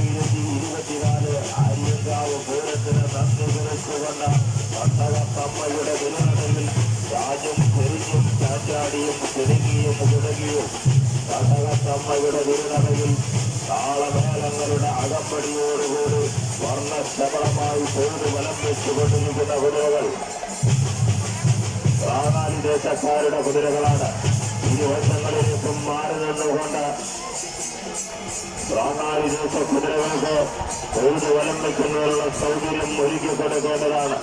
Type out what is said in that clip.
രണ്ടായിരത്തി ഇരുപത്തിനാല് ആര്യങ്കാവ് പൂരത്തിന് നന്ദി കുറിച്ചുകൊണ്ട് പട്ടവത്തമ്മയുടെ നിലനടയിൽ രാജും പെരിഞ്ഞും ചാറ്റാടിയും കിടുങ്ങിയും കിടങ്ങിയും പട്ടവത്തമ്മയുടെ നിലനടയിൽ താളമേളങ്ങളുടെ അകമ്പടിയോടുകൂടി വർണശബളമായി പേര് വലം വെച്ചുകൊണ്ടിരിക്കുന്ന കുതിരകൾ കാണാൻ ദേശക്കാരുടെ കുതിരകളാണ് ഇരുവശങ്ങളിലേക്കും മാറി പതിനാല് ദിവസം കുതിരകൾക്ക് ഒരു വലം വയ്ക്കുന്നതിനുള്ള സൗകര്യം ഒരുക്കി കൊടുക്കേണ്ടതാണ്.